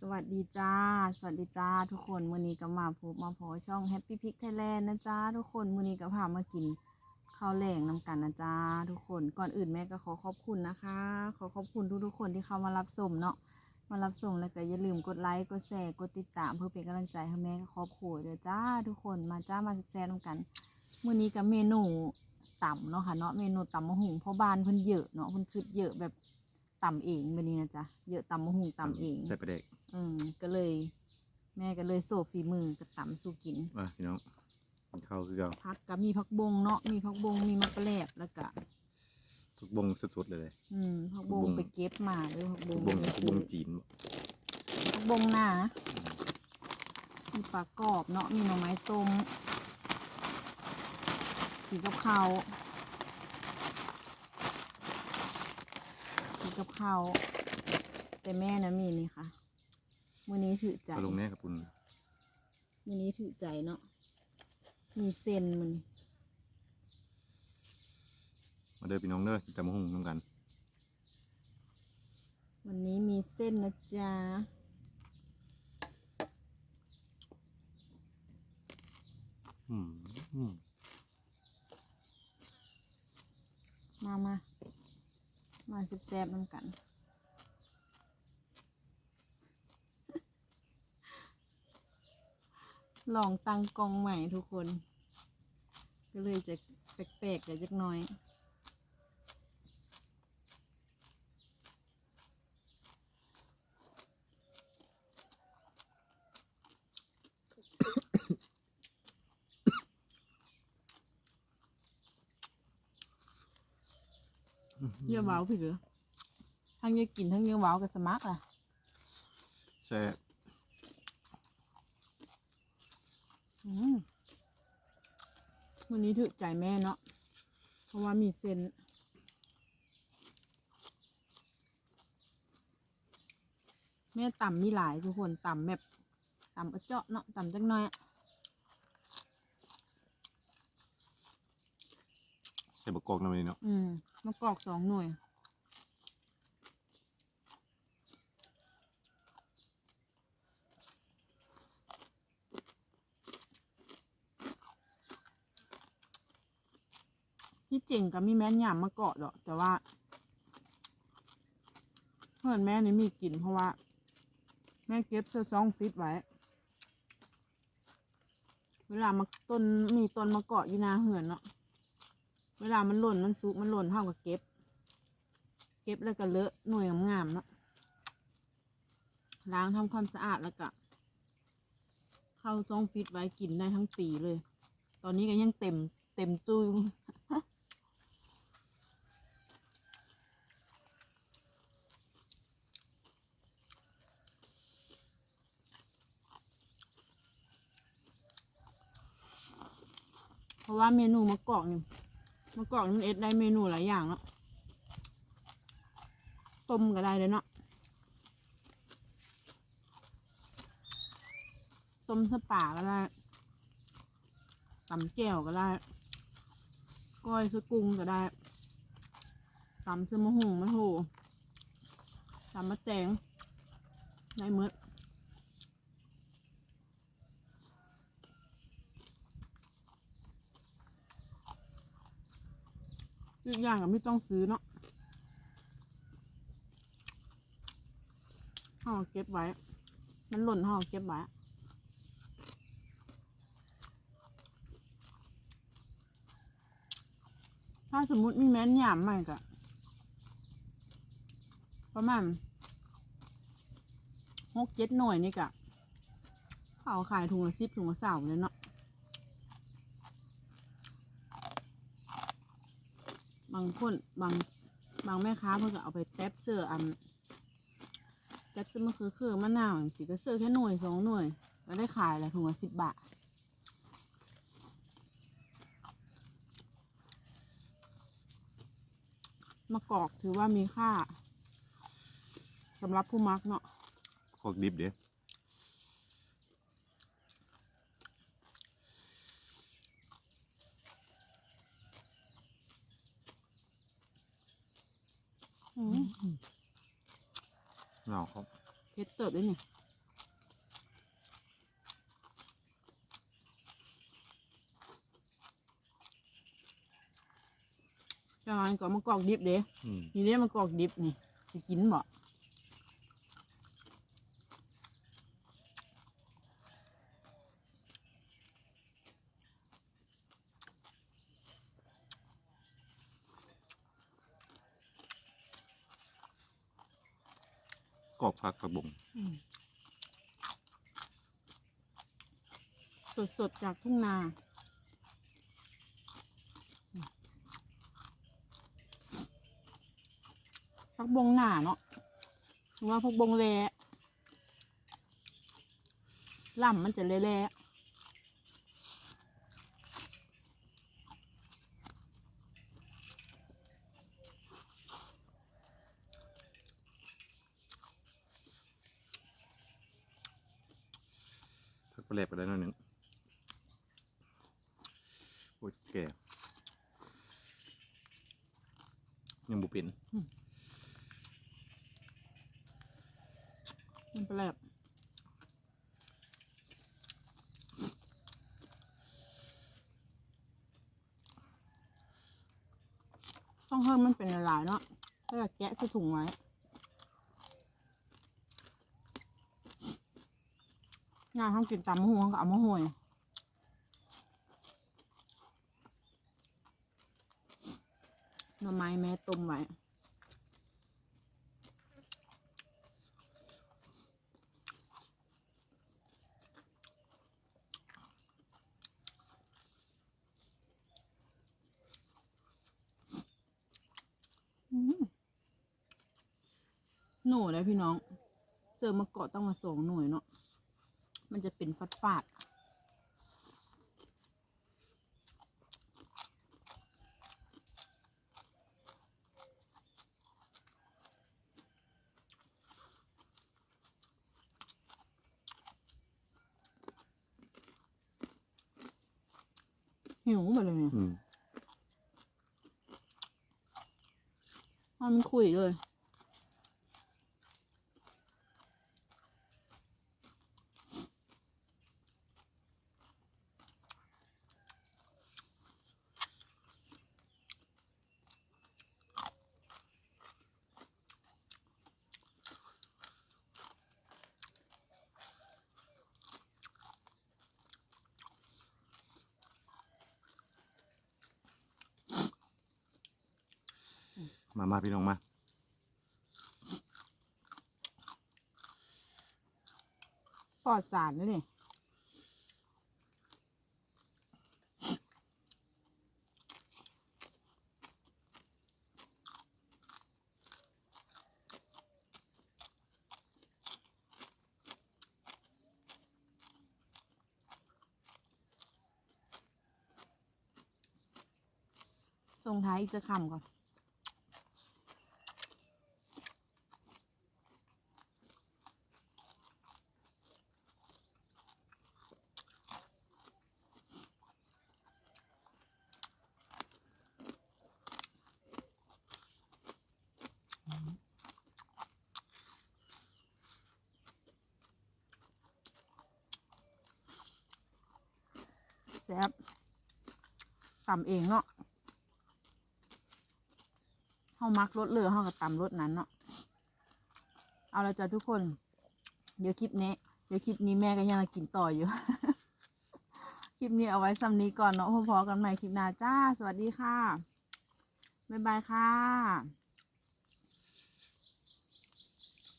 สวัสดีจ้า สวัสดีจ้า ทุกคนวันนี้ก็มาพบมาพอช่อง Happy Pick Thailand นะจ้าทุกคนวันนี้ก็พามากินข้าวแหลงน้ำกันนะจ้าทุกคนก่อนอื่นแม่ก็ขอขอบคุณนะคะ ขอขอบคุณทุกๆคนที่เข้ามารับชมเนาะมารับชมแล้วก็อย่าลืมกดไลค์กดแชร์กดติดตามเพื่อเป็นกำลังใจให้แม่กับครอบครัวเด้อจ้า ทุกคนมาจ้ามาแซ่บน้ำกันมื้อนี้ก็เมนูต่ำเนาะค่ะเนาะเมนูต่ำมะหุงเพราะบ้านเพิ่นเยอะเนาะเพิ่นคือเยอะแบบต่ำเองแบบนี้นะจ๊ะเยอะต่ำมะหุงต่ำเองใส่ประเด็ก อืมก็เลย แม่ก็เลยโซฝีมือกับตำสู้กินมาพี่น้องกินข้าวคือเราพักก็มีพักบงเนาะมีพักบงมีมะกะแลบแล้วก็ทุกบงสุดๆเลยอืมพักบงผักบง ไปเก็บมาเลยพักบทุงกบงนี่ทุกคืบองจีนพักบงหนามีปลากรอบเนาะมีหน่อไม้ต้มกินกับข้าวกินกับข้าวแต่แม่นะมีนี่ค่ะ มื้อนี้ถือใจ ก็ลงแน่กับคุณมื้อนี้ถือใจเนาะ มีเส้นมันมาเด้อพี่น้องเด้อกินแต่มะฮุ่งน้ำกัน วันนี้มีเส้นนะจ๊ะ อืมอืมมามา มาแซ่บๆน้ำกัน ลองตั้งกล้องใหม่ทุกคน ก็เลยจะแปลกๆกันจักหน่อย เยี่ยเว้าพี่เหรอทั้งเยี่ยกินทั้งเยี่ยเว้ากับสมัครอะ แซ่บ อืม วันนี้ถือใจแม่เนาะ เพราะว่ามีเส้นแม่ต่ำมีหลายทุกคนต่ำแบบต่ำกระเจาะเนาะต่ำจักหน้อยอะใส่บะกอกน้ำมันเนาะ อืมมะกอกสองหน่วย ที่จริงก็มีแม่นยามมาเกาะดอก แต่ว่าเพื่อนแม่นี่มีกลิ่นเพราะว่า แม่เก็บเสื้อซองฟิตไว้ เวลามาต้นมีต้นมะเกาะอยู่หนาเหือนเนาะเวลามันหล่นมันสุกมันหล่นเท่ากับเก็บ เก็บแล้วก็เลอะหน่วยงามๆเนาะล้างทำความสะอาดแล้วก็เข้าซองฟิตไว้กินได้ทั้งปีเลย ตอนนี้ก็ยังเต็มเต็มตู้อยู่ เพราะว่าเมนูมะกอกนี่มะกอกนี่มันเอ็ดได้เมนูหลายอย่างเนาะต้มก็ได้เลยเนาะต้มสปาก็ได้ตำแจ่วก็ได้ ก้อยสกุ้งก็ได้ตำเสมะฮุงมะโถตำมะแตงได้หมด อีกอย่างก็ไม่ต้องซื้อเนาะห่อเก็บไว้ มันหล่นห่อเก็บไว้ถ้าสมมุติมีแม้นหยามใหม่ก็ประมาณหกเจ็ดหน่วยนี่กะเขาขายถุงละสิบถุงละสามเลยเนาะ บางคนบางบางแม่ค้าเพิ่นก็เอาไปแท็บเสื้ออันแท็บเสื้อมะเขือคือมะนาวอย่างสิก็เสื้อแค่หน่วยสองหน่วยก็ได้ขายละถุงละสิบบาทมะกอกถือว่ามีค่าสำหรับผู้มักเนาะกอกดิบเด้ หนอครับเพชรเติบด้วยเนี่ยจาก็มากอกดิบเด้นี่เด้มากอกดิบนี่จะกินบ่ กอกผักกระบงสดสดๆจากทุ่งนา พักบงหนาเนาะว่าพักบงแลล่ำมันจะแล่ ผักปลาแหน่อยหนึ่งโอ้ยแก่ยังบุเป็นมันเป็นแบบต้องเพิ่มมันเป็นหลายๆเนาะก็จะแกะใส่ถุงไว้ งานห้องกินตำมะฮวงกับเอามะฮวยหน่อไม้แม่ต้มไว้หนูเลยพี่น้อง เสิร์ฟมาเกาะต้องมาสองหน่วยเนาะ มันจะเป็นฟัดฟาดๆหิวไปเลยเนี่ยอืม มันคุยเลย มามาพี่น้องมาปลอดสารนะนี่ส่งท้ายอีกจะคำก่อน แซ่บตำเองเนาะเฮามักรสเลยเฮาก็ตำรสนั้นเนาะเอาละจ้ะทุกคน เดี๋ยวคลิปนี้ เดี๋ยวคลิปนี้แม่ก็ยังกินต่ออยู่ คลิปนี้เอาไว้ซ้ำนี้ก่อนเนาะพอๆกันใหม่คลิปหน้าจ้า สวัสดีค่ะ บ๊ายบายค่ะ